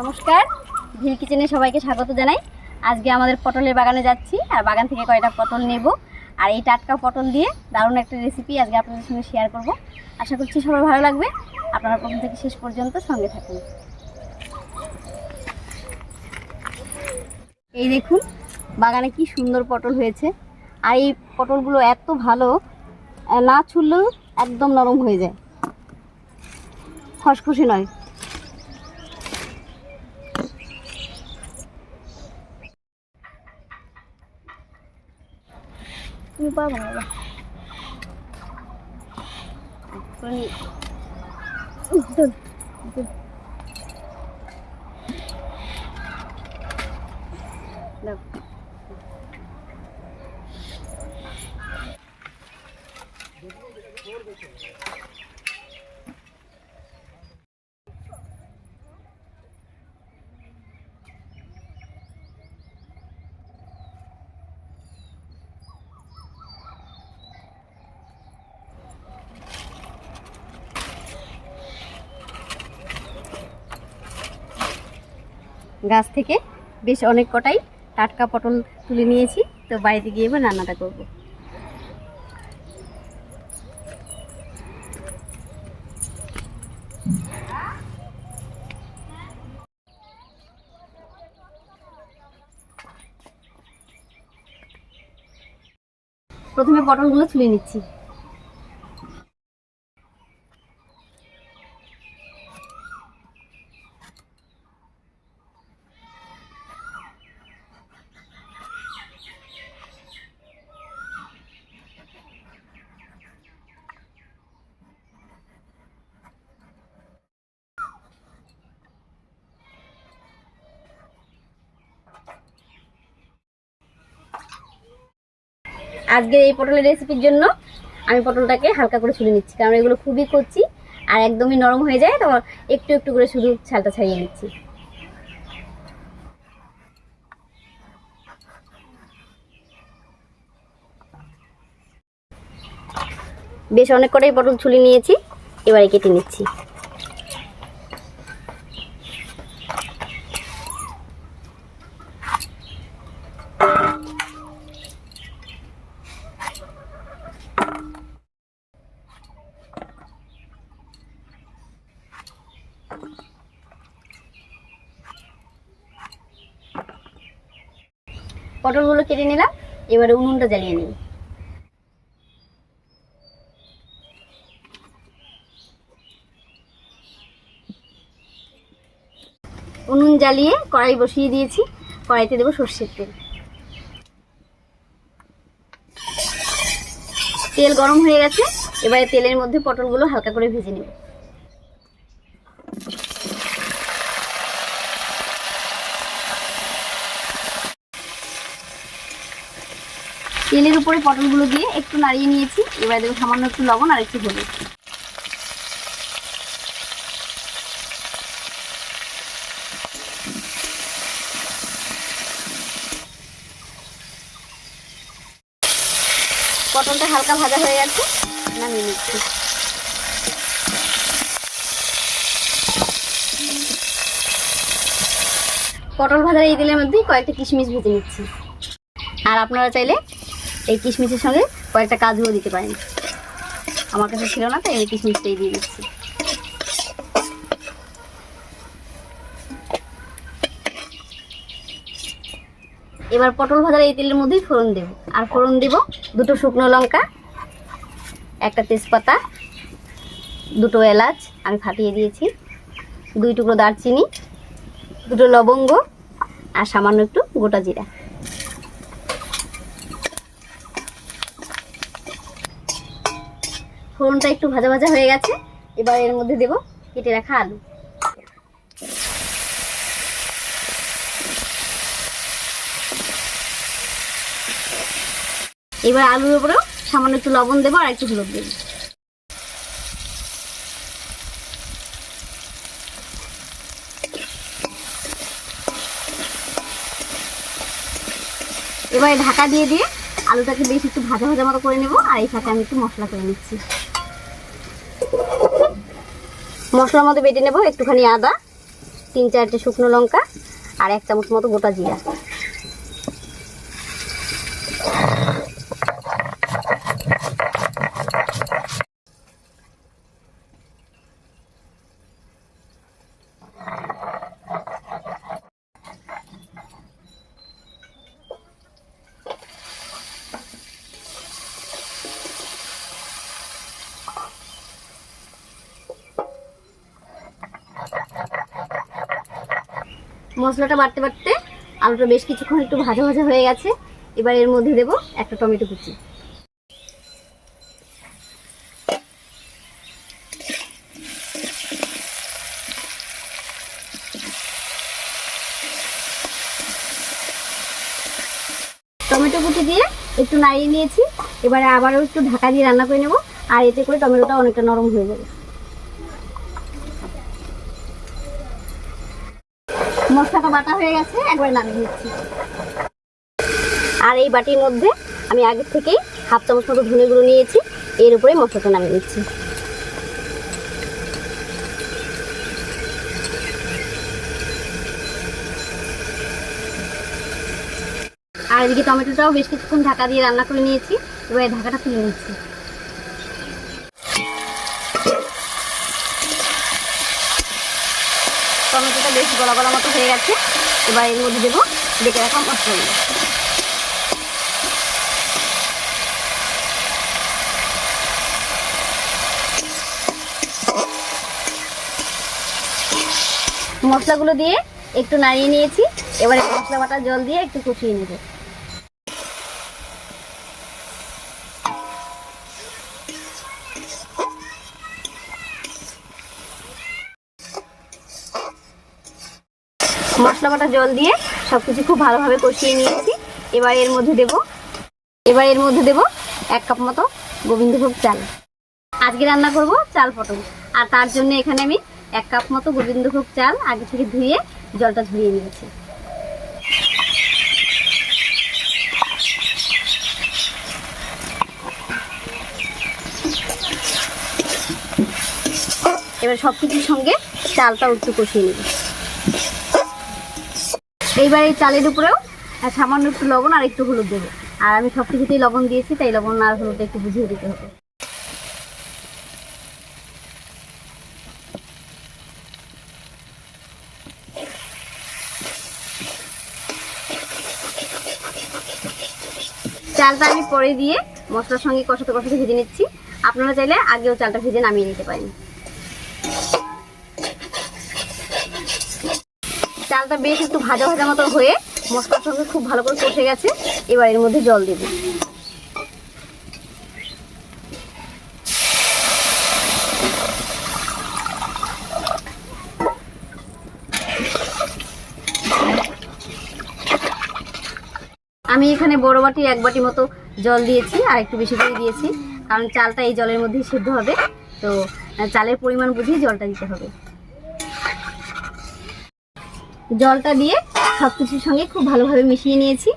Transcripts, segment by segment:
নমস্কার। ভিল কিচেনে সবাইকে স্বাগত জানাই। আজকে আমাদের পটলের বাগানে যাচ্ছি, আর বাগান থেকে কয়টা পটল নেব, আর এই টাটকা পটল দিয়ে দারুণ একটা রেসিপি আজকে আপনাদের সঙ্গে শেয়ার করব। আশা করছি সবার ভালো লাগবে। আপনারা প্রথম থেকে শেষ পর্যন্ত সঙ্গে থাকুন। এই দেখুন, বাগানে কি সুন্দর পটল হয়েছে। আর এই পটলগুলো এত ভালো, না ছুললেও একদম নরম হয়ে যায়। খসখসে নয়। YouTuber mọi người Con Ừ, từ từ Đâu গাছ থেকে বেশ অনেক কটাই টাটকা পটল তুলে নিয়েছি। তো বাড়িতে গিয়ে এবার রান্নাটা করব। প্রথমে পটলগুলো তুলে নিচ্ছি। আজকের এই পটলের রেসিপির জন্য আমি পটলটাকে হালকা করে ছুলে নিচ্ছি, কারণ এগুলো খুবই কচি আর একদমই নরম হয়ে যায়, তো একটু একটু করে শুধু ছালটা ছাড়িয়ে নিচ্ছি। বেশ অনেক কটাই পটল ছুলে নিয়েছি, এবারে কেটে নিচ্ছি। পটলগুলো কেটে নিলাম, এবারে উনুনটা জ্বালিয়ে নিই। উনুন জ্বালিয়ে কড়াই বসিয়ে দিয়েছি, কড়াইতে দেবো সর্ষের তেল। তেল গরম হয়ে গেছে, এবারে তেলের মধ্যে পটলগুলো হালকা করে ভেজে নেব। তেলের উপরে পটলগুলো দিয়ে একটু নাড়িয়ে নিয়েছি। এবারে দেবো সামান্য একটু লবণ আর একটু হলুদ। পটলটা হালকা ভাজা হয়ে গেছে, নামিয়ে নিচ্ছি। পটল ভাজার এই তেলের মধ্যেই কয়েকটা কিশমিশ ভেজে নিচ্ছি। আর আপনারা চাইলে এই কিশমিশের সঙ্গে কয়েকটা কাজুও দিতে পারেন। আমার কাছে ছিল না, তাই এই কিশমিশটাই দিয়ে দিচ্ছি। এবার পটল ভাজার এই তেলের মধ্যেই ফোড়ন দেব। আর ফোড়ন দেব দুটো শুকনো লঙ্কা, একটা তেজপাতা, দুটো এলাচ, আমি ফাটিয়ে দিয়েছি। দুই টুকরো দারচিনি, দুটো লবঙ্গ, আর সামান্য একটু গোটা জিরা। ফোড়নটা একটু ভাজা ভাজা হয়ে গেছে, এবার এর মধ্যে দেব কেটে রাখা আলু। এবার আলুর উপরেও সামান্য একটু লবণ দেবো আর একটু হলুদ দেবো। এবারে ঢাকা দিয়ে দিয়ে আলুটাকে বেশ একটু ভাজা ভাজা মতো করে নেব, আর এই সাথে আমি একটু মশলা করে নিচ্ছি। মশলার মতো বেটে নেব একটুখানি আদা, তিন চারটে শুকনো লঙ্কা আর এক চামচ মতো গোটা জিরা। মশলাটা বাড়তে বাড়তে আলুটা বেশ কিছুক্ষণ একটু ভাজা ভাজা হয়ে গেছে। এবার এর মধ্যে দেবো একটা টমেটো কুচি। টমেটো কুচি দিয়ে একটু নাড়িয়ে নিয়েছি। এবারে আবারও একটু ঢাকা দিয়ে রান্না করে নেব। আর এতে করে টমেটোটা অনেকটা নরম হয়ে যাবে। বাটা হয়ে গেছে নামিয়ে নিচ্ছি। আর এই বাটির মধ্যে আমি আগের থেকেই হাফ চামচ মতো ধনে গুঁড়ো নিয়েছি, এর উপরে মশলাটা নামিয়ে নিচ্ছি। আর এদিকে টমেটোটাও বেশ কিছুক্ষণ ঢাকা দিয়ে রান্না করে নিয়েছি, এবার ঢাকাটা তুলে নিচ্ছি টমেটোটা বেশ গলা গলা মতো হয়ে গেছে। এবার এর মধ্যে দেবো দেখে রাখা মশলাগুলো। মশলাগুলো দিয়ে একটু নাড়িয়ে নিয়েছি। এবারে মশলা বাটা জল দিয়ে একটু কুচিয়ে নেব। মশলা বাটা জল দিয়ে সবকিছু খুব ভালোভাবে কষিয়ে নিয়েছি। এবার এর মধ্যে দেব, এবার এর মধ্যে দেব এক কাপ মতো গোবিন্দভোগ চাল। আজকে রান্না করব চাল পটল। আর তার জন্য এখানে আমি এক কাপ মতো গোবিন্দভোগ চাল আগে থেকে ধুয়ে জলটা ধুয়ে নিয়েছি। এবার সব কিছুর সঙ্গে চালটা একটু কষিয়ে নেব। এইবার এই চালের উপরেও সামান্য একটু লবণ আর একটু হলুদ দেবো। আর আমি সব কিছুতেই লবণ দিয়েছি, তাই লবণ আর হলুদটা একটু বুঝিয়ে দিতে হবে। চালটা আমি পরে দিয়ে মশলার সঙ্গে কষাতে কষাতে ভেজে নিচ্ছি। আপনারা চাইলে আগেও চালটা ভেজে নামিয়ে নিতে পারেন। চালটা বেশ একটু ভাজা ভাজা মতো হয়ে মশলার সঙ্গে খুব ভালো করে কষে গেছে। এবার এর মধ্যে জল দেব। আমি এখানে বড় বাটি, এক বাটি মতো জল দিয়েছি আর একটু বেশি করে দিয়েছি। কারণ চালটা এই জলের মধ্যেই সিদ্ধ হবে। তো চালের পরিমাণ বুঝেই জলটা দিতে হবে। জলটা দিয়ে সব কিছুর সঙ্গে খুব ভালোভাবে মিশিয়ে নিয়েছি।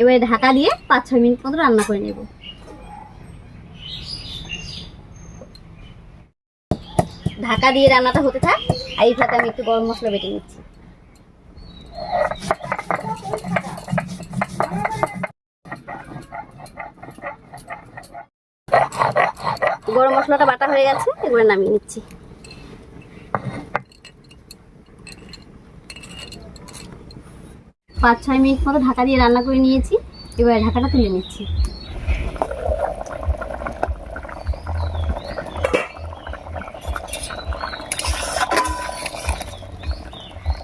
এবারে ঢাকা দিয়ে পাঁচ ছয় মিনিট মতো রান্না করে নেব। ঢাকা দিয়ে রান্নাটা হতে থাক, আর এই আমি একটু গরম মশলা বেটে নিচ্ছি। গরম মশলাটা বাটা হয়ে গেছে, এবারে নামিয়ে নিচ্ছি। পাঁচ ছয় মিনিট মতো ঢাকা দিয়ে রান্না করে নিয়েছি। এবারে ঢাকাটা তুলে নিচ্ছি।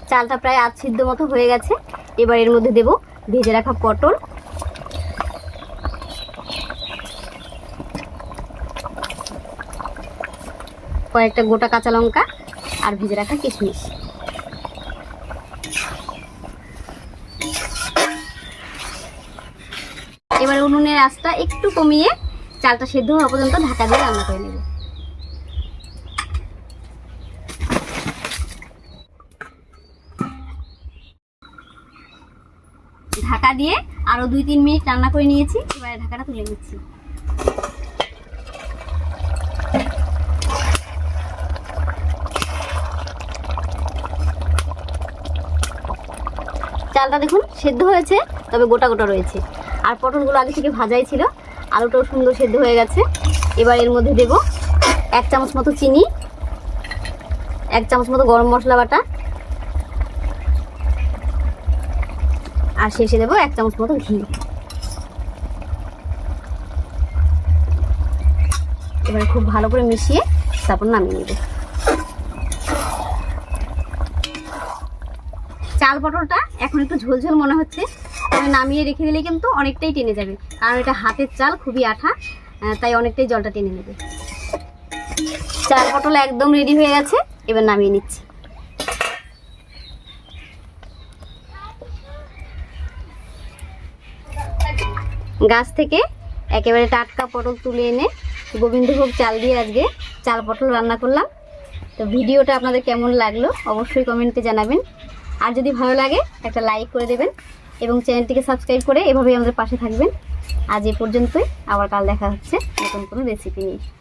চালটা প্রায় আধ সিদ্ধ মতো হয়ে গেছে। এবার এর মধ্যে দেব ভেজে রাখা পটল। কয়েকটা গোটা কাঁচা লঙ্কা আর ভেজে রাখা কিশমিশ। এবার উনুনের আঁচটা একটু কমিয়ে চালটা সেদ্ধ হওয়া পর্যন্ত ঢাকা দিয়ে রান্না করে নেব। ঢাকা দিয়ে আরও দুই তিন মিনিট রান্না করে নিয়েছি, এবারে ঢাকাটা তুলে নিচ্ছি। চালটা দেখুন সেদ্ধ হয়েছে, তবে গোটা গোটা রয়েছে। আর পটলগুলো আগে থেকে ভাজাই ছিল। আলুটাও সুন্দর সেদ্ধ হয়ে গেছে। এবার এর মধ্যে দেব এক চামচ মতো চিনি, এক চামচ মতো গরম মশলা বাটা, আর শেষে দেবো এক চামচ মতো ঘি। এবারে খুব ভালো করে মিশিয়ে তারপর নামিয়ে নেব। চাল পটলটা এখন একটু ঝোলঝোল মনে হচ্ছে। নামিয়ে রেখে দিলে কিন্তু অনেকটাই টেনে যাবে। কারণ এটা হাতের চাল, খুবই আঠা তাই অনেকটাই জলটা টেনে নেবে। চাল পটল একদম রেডি হয়ে গেছে, এবার নামিয়ে নিচ্ছি। গাছ থেকে একেবারে টাটকা পটল তুলে এনে গোবিন্দভোগ চাল দিয়ে আজকে চাল পটল রান্না করলাম। তো ভিডিওটা আপনাদের কেমন লাগল অবশ্যই কমেন্টে জানাবেন। আর যদি ভালো লাগে, একটা লাইক করে দেবেন। এবং চ্যানেলটিকে সাবস্ক্রাইব করে এভাবেই আমাদের পাশে থাকবেন। আজ এ পর্যন্তই। আবার কাল দেখা হচ্ছে নতুন কোনো রেসিপি নিয়ে।